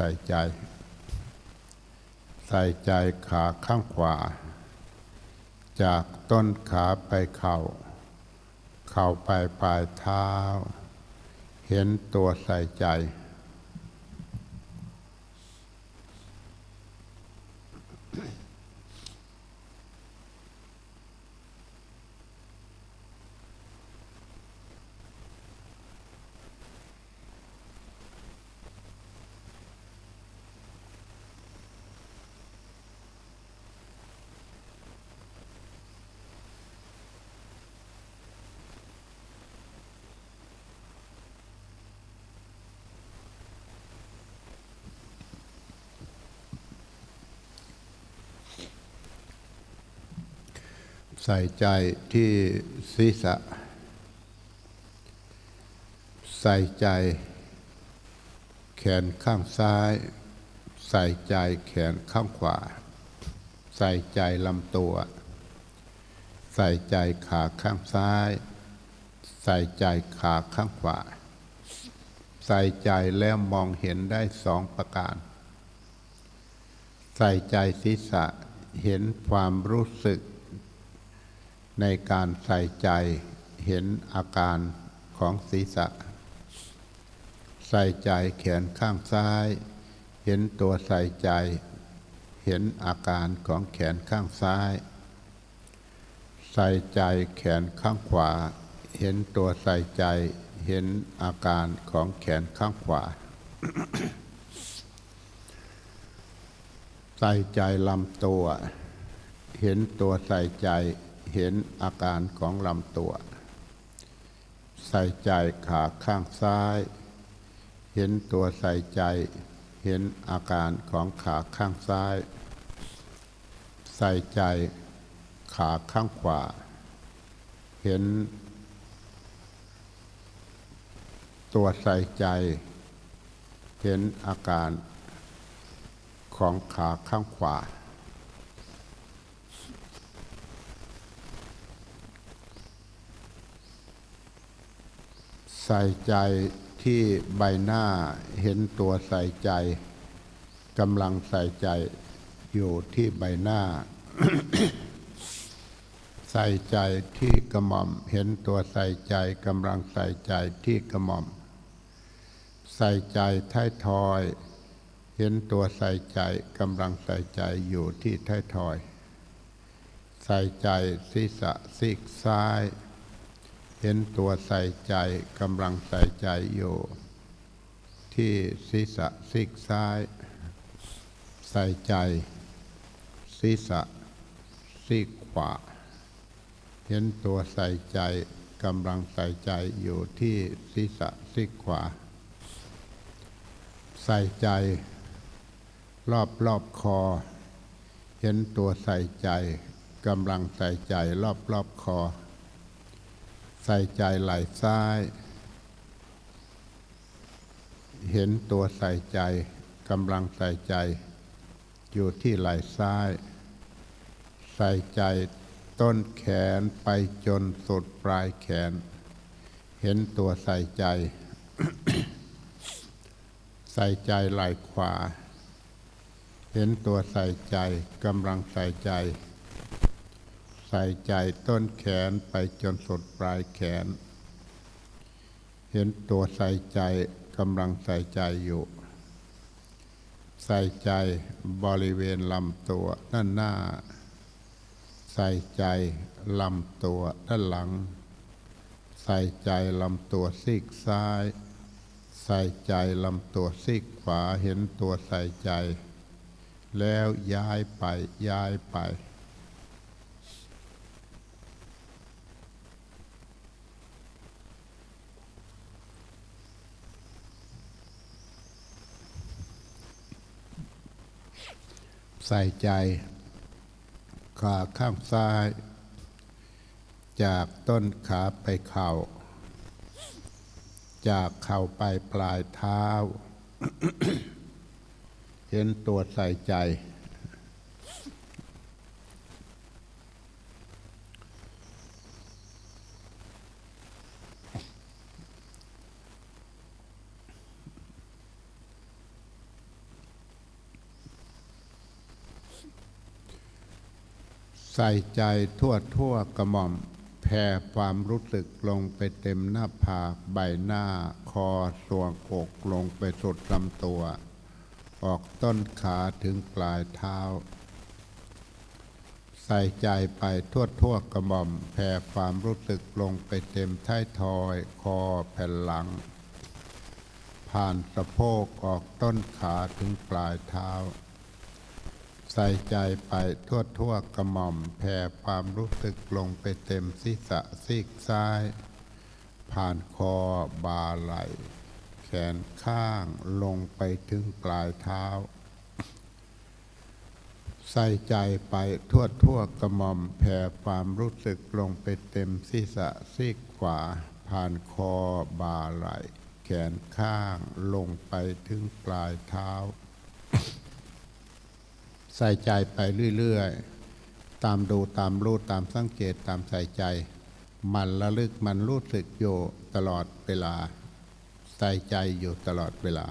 ส่ใจ ใส่ใจขาข้างขวา จากต้นขาไปเข่า เข่าไปปลายเท้า เห็นตัวใส่ใจ ใส่ใจที่ศีรษะ ใส่ใจ แขนข้างซ้าย ใส่ใจแขนข้างขวา ใส่ใจลำตัว ใส่ใจขาข้างซ้าย ใส่ใจขาข้างขวา ใส่ใจแล้วมองเห็นได้สองประการ ใส่ใจศีรษะเห็นความรู้สึก ในการใส่ใจเห็นอาการของศีรษะ ใส่ใจแขนข้างซ้าย เห็นตัวใส่ใจ เห็นอาการของแขนข้างซ้าย ใส่ใจแขนข้างขวา เห็นตัวใส่ใจ เห็นอาการของแขนข้างขวา ใส่ใจลำตัว เห็นตัวใส่ใจ เห็นอาการของลำตัว ใส่ใจขาข้างซ้าย เห็นตัวใส่ใจ เห็นอาการของขาข้างซ้าย ใส่ใจขาข้างขวา เห็น ตัวใส่ใจ เห็นอาการของขาข้างขวา ใส่ใจที่ใบหน้าเห็นตัวใส่ใจกำลังใส่ใจอยู่ที่ใบหน้า ใส่ใจที่กระหม่อม เห็นตัวใส่ใจกำลังใส่ใจที่กระหม่อม ใส่ใจท้ายทอย เห็นตัวใส่ใจกำลังใส่ใจอยู่ที่ท้ายทอย ใส่ใจศีรษะซีกซ้าย เห็นตัวใส่ใจกำลังใส่ใจอยู่ ที่ศีรษะซีกซ้าย ใส่ใจ ศีรษะซีกขวา เห็นตัวใส่ใจกำลังใส่ใจอยู่ที่ศีรษะซีกขวา ใส่ใจ รอบรอบคอ เห็นตัวใส่ใจกำลังใส่ใจรอบรอบคอ ใส่ใจไหลซ้าย เห็นตัวใส่ใจกำลังใส่ใจ อยู่ที่ไหลซ้าย ใส่ใจต้นแขนไปจนสุดปลายแขน เห็นตัวใส่ใจ ใส่ใจไหลขวา เห็นตัวใส่ใจกำลังใส่ใจ ใส่ใจต้นแขนไปจนสุดปลายแขน เห็นตัวใส่ใจกำลังใส่ใจอยู่ ใส่ใจบริเวณลำตัวด้านหน้า ใส่ใจลำตัวด้านหลัง ใส่ใจลำตัวซีกซ้าย ใส่ใจลำตัวซีกขวาเห็นตัวใส่ใจ แล้วย้ายไปย้ายไป ใส่ใจ ขาข้างซ้าย จากต้นขาไปเข่า จากเข่าไปปลายเท้า เห็นตัวใส่ใจ ใส่ใจทั่วทั่วกระหม่อมแผ่ความรู้สึกลงไปเต็มหน้าผากใบหน้า คอส่วงอกลงไปสุดลำตัว ออกต้นขาถึงปลายเท้า ใส่ใจไปทั่วทั่วกระหม่อมแผ่ความรู้สึกลงไปเต็มท้ายทอย คอแผ่นหลัง ผ่านสะโพกออกต้นขาถึงปลายเท้า ใส่ใจไปทั่วทั่วกระหม่อมแผ่ความรู้สึกลงไปเต็มศีรษะซีกซ้าย ผ่านคอบาไหลแขนข้างลงไปถึงปลายเท้า ใส่ใจไปทั่วทั่วกระหม่อมแผ่ความรู้สึกลงไปเต็มศีรษะซีกขวา ผ่านคอบาไหลแขนข้างลงไปถึงปลายเท้า ใส่ใจไปเรื่อยๆ ตามดูตามรู้ตามสังเกตตามใส่ใจ มันระลึกมันรู้สึกอยู่ตลอดเวลา ใส่ใจอยู่ตลอดเวลา